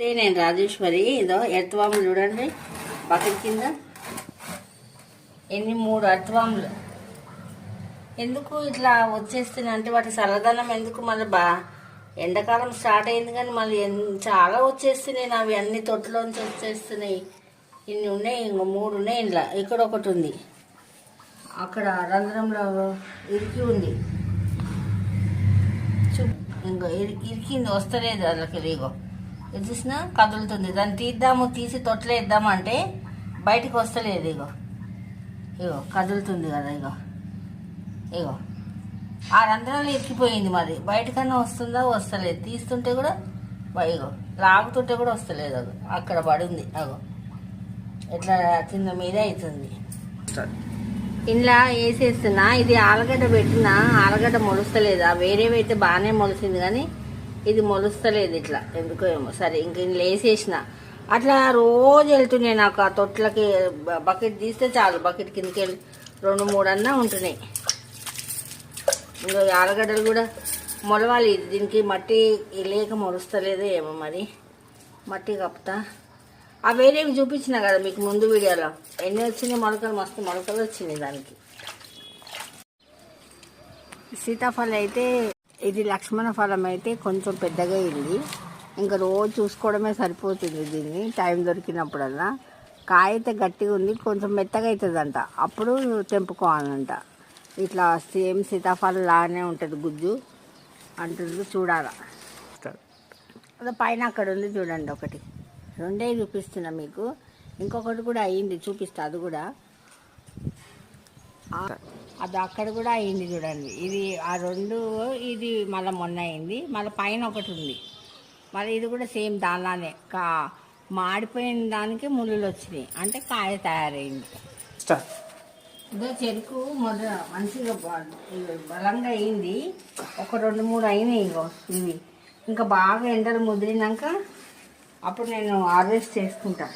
నమస్తే నేను రాజేశ్వరి. ఇదో ఎర్త్వాములు చూడండి. బకెట్ కింద. ఎన్ని మూడు అర్త్వాములు. ఎందుకు ఇట్లా వచ్చేస్తున్నాయి? అంటే వాటి చల్లదనం ఎందుకు? మళ్ళీ బా ఎండాకాలం స్టార్ట్ అయింది కానీ మళ్ళీ చాలా వచ్చేస్తున్నాయి అవి అన్ని తొట్టులోంచి వచ్చేస్తున్నాయి. ఇన్ని ఉన్నాయి ఇంకో మూడు ఉన్నాయి ఇంట్లో. ఇక్కడ ఒకటి ఉంది. అక్కడ రంధ్రంలో ఇరికి ఉంది. చూ ఇంకో ఇరికింది వస్తలేదు వాళ్ళకి రీగో చూసిన కదులుతుంది. దాన్ని తీద్దాము తీసి తొట్లేద్దామంటే బయటికి వస్తలేదు ఇగో. ఇగో కదులుతుంది కదా ఇగో. ఇగో. ఆ రంధ్రంలో ఇరికిపోయింది మరి బయటకన్నా వస్తుందా? వస్తలేదు. తీస్తుంటే కూడా ఇగో లాగుతుంటే కూడా వస్తలేదు అగో అక్కడ పడింది. అగో. ఇట్లా కింద మీద అవుతుంది. ఇంట్లో వేసేస్తున్నా ఇది ఆలుగడ్డ పెట్టినా ఆలుగడ్డ మొలుస్తలేదా. వేరేవైతే బాగానే మొలిసింది కానీ ఇది మొలుస్తలేదు ఇట్లా. ఎందుకో ఏమో. సరే ఇంక లేసేసిన. అట్లా రోజు వెళ్తున్నాయి నాకు ఆ తొట్లకి బకెట్ తీస్తే చాలు. బకెట్ కిందకి వెళ్ళి రెండు మూడు అన్నా ఉంటున్నాయి. ఇంకా ఆలుగడ్డలు కూడా మొలవాలి. దీనికి మట్టి లేక మొలుస్తలేదు ఏమో మరి. మట్టి కప్పుతా. ఆ వేరేవి చూపించిన కదా మీకు ముందు వీడియోలో. ఎన్ని వచ్చినాయి మొలకలు? మస్తు మొలకలు వచ్చినాయి దానికి. సీతాఫలం అయితే ఇది లక్ష్మణ ఫలం అయితే కొంచెం పెద్దగా అయింది. ఇంకా రోజు చూసుకోవడమే సరిపోతుంది దీన్ని టైం దొరికినప్పుడల్లా. కాయ అయితే గట్టిగా ఉంది కొంచెం మెత్తగా అవుతుందంట అప్పుడు తెంపుకోవాలంట. ఇట్లా సేమ్ సీతాఫలం లాగానే ఉంటుంది గుజ్జు. అంటుంది చూడాలా. అదే పైన అక్కడ ఉంది చూడండి ఒకటి. రెండే చూపిస్తున్నా మీకు. ఇంకొకటి కూడా అయ్యింది చూపిస్తా అది కూడా. అది అక్కడ కూడా అయింది చూడండి. ఇది ఆ రెండు ఇది మళ్ళీ మొన్న అయింది. మళ్ళీ పైన ఒకటి ఉంది. మళ్ళీ ఇది కూడా సేమ్ దానిలానే. కా మాడిపోయిన దానికి ముళ్ళులు వచ్చినాయి. అంటే కాయ తయారైంది. ఇదో చెరుకు మొద మంచిగా బలంగా అయింది. ఒక రెండు మూడు అయినాయి ఇగో ఇవి. ఇంకా బాగా ఎండలు ముదిరినాక అప్పుడు నేను హార్వెస్ట్ చేసుకుంటా.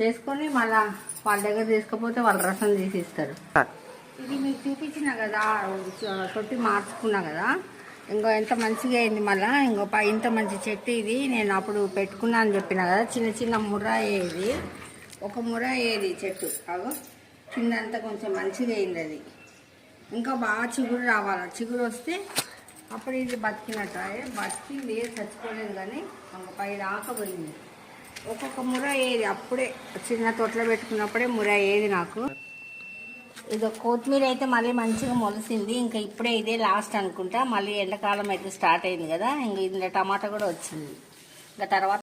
చేసుకొని మళ్ళా వాళ్ళ దగ్గర తీసుకపోతే వాళ్ళ రసం తీసి ఇస్తారు. ఇది మీకు చూపించిన కదా తొట్టి మార్చుకున్నా కదా ఇంకో ఎంత మంచిగా అయింది మళ్ళా ఇంకో పై ఇంత మంచి చెట్టు ఇది నేను అప్పుడు పెట్టుకున్నా అని చెప్పిన కదా చిన్న చిన్న ముర్ర ఏది ఒక ముర్ర ఏది చెట్టు అగో కిందంతా కొంచెం మంచిగా అయింది అది. ఇంకా బాగా చిగురు రావాలి చిగురు వస్తే అప్పుడు ఇది బతికినట్టు బతికింది చచ్చిపోలేదు కానీ ఇంక పై రాకపోయింది ఒక్కొక్క ముర ఏది అప్పుడే చిన్న తొట్లో పెట్టుకున్నప్పుడే ముర ఏది నాకు? ఇదో కొత్తిమీర అయితే మళ్ళీ మంచిగా మొలిసింది. ఇంకా ఇప్పుడే ఇదే లాస్ట్ అనుకుంటా. మళ్ళీ ఎండాకాలం అయితే స్టార్ట్ అయింది కదా. ఇంకా ఇందులో టమాటా కూడా వచ్చింది. ఇంకా తర్వాత